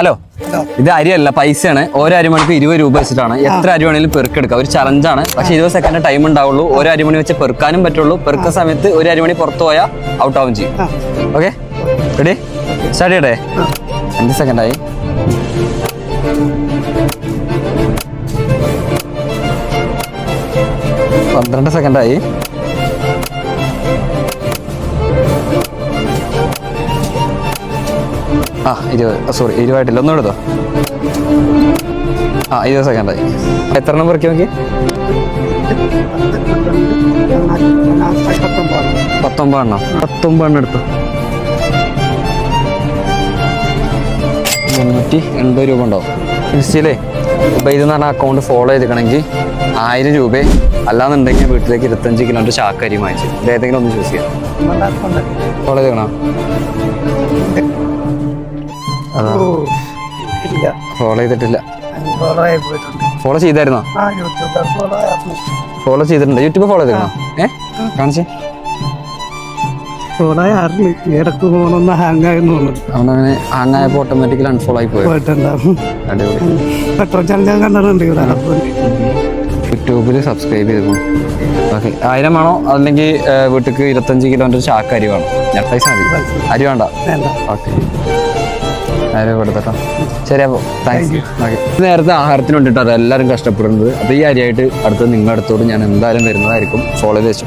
Hello. ഇത് അരിയല്ല പൈസയാണ്. ഓരോ അരിമണിക്ക് ഇരുപത് രൂപ വെച്ചിട്ടാണ്. എത്ര അരി വേണമെങ്കിലും പെറുക്കെടുക്കാം. ഒരു ചലഞ്ചാണ് പക്ഷേ ഇരുപത് സെക്കൻഡ് ടൈം ഉണ്ടാവുള്ളൂ. ഓരോ അരിമണി വെച്ച് പെറുക്കാനും പറ്റുള്ളൂ. പെർക്ക സമയത്ത് ഒരു അരിമണി പുറത്തു പോയാൽ ഔട്ട് ആവും ചെയ്യും. ഓക്കെ റെഡി സ്റ്റാർട്ട് ചെയ്യട്ടെ? അഞ്ച് സെക്കൻഡായി പന്ത്രണ്ട് സെക്കൻഡായി ആ ഇരുപത്. സോറി ഇരുപതായിട്ടില്ല. ഒന്നും എടുത്തോ? ആ ഇരുപത് സെക്കൻഡായി എത്ര എണ്ണം പെറുക്കി നോക്കി പത്തൊമ്പതെണ്ണം പത്തൊമ്പതെണ്ണം എടുത്തു? മുന്നൂറ്റി എൺപത് രൂപ ഉണ്ടാവും ഇൻസ്റ്റയിലേ ഇപ്പോൾ എന്ന് പറഞ്ഞാൽ അക്കൗണ്ട് ഫോളോ ചെയ്തിക്കണമെങ്കിൽ ആയിരം രൂപ. അല്ലാന്നുണ്ടെങ്കിൽ വീട്ടിലേക്ക് ഇരുപത്തഞ്ച് കിലോന്റെ ചാക്കരി വാങ്ങിച്ചു. ഏതെങ്കിലും ഒന്ന് ചൂസ് ചെയ്യാം. ഫോളോ അതാ ഇല്ല. ഫോളോ ചെയ്തിട്ടില്ല. ഫോളോ ആയി പോയിട്ടുണ്ട്. ഫോളോ ചെയ്തായിരുന്നോ? ആ യൂട്യൂബ് ഫോളോ ആയിരുന്നു. ഫോളോ ചെയ്തിട്ടുണ്ട്. യൂട്യൂബ് ഫോളോ ചെയ്തേക്കണോ ഏ? കാണിച്ചേ. ഫോളോ ഇടയ്ക്ക് ആയെന്ന് തോന്നുന്നു. ഹാങ്ങായപ്പോൾ ഓട്ടോമാറ്റിക്കലി അൺഫോളോ ആയി പോയി? പോയിട്ടുണ്ടാവും. അടിപൊളി. പെട്രോൾ ചലഞ്ച് കണ്ടിട്ടുണ്ട് ഇവിടെ. യൂട്യൂബിൽ സബ്സ്ക്രൈബ് ചെയ്തു ഓക്കെ. ആയിരം വേണോ? അല്ലെങ്കിൽ വീട്ടിലേക്ക് ഇരുപത്തഞ്ച് കിലോന്റെ ചാക്ക് അരി വേണം? ഞാൻ പൈസ മതി. അരി വേണ്ട. വേണ്ട. ഓക്കെ. ആയിരം കൊടുത്തട്ടോ. ശരി അപ്പോൾ താങ്ക്സ് ഓക്കെ നേരത്തെ ആഹാരത്തിന് വേണ്ടിയിട്ടാണ് എല്ലാവരും കഷ്ടപ്പെടുന്നത്. അപ്പോൾ ഈ അരിയായിട്ട് അടുത്ത് നിങ്ങളുടെ അടുത്തോട് ഞാൻ എന്തായാലും വരുന്നതായിരിക്കും. ഫോളോ ചെയ്ത് വെച്ചു.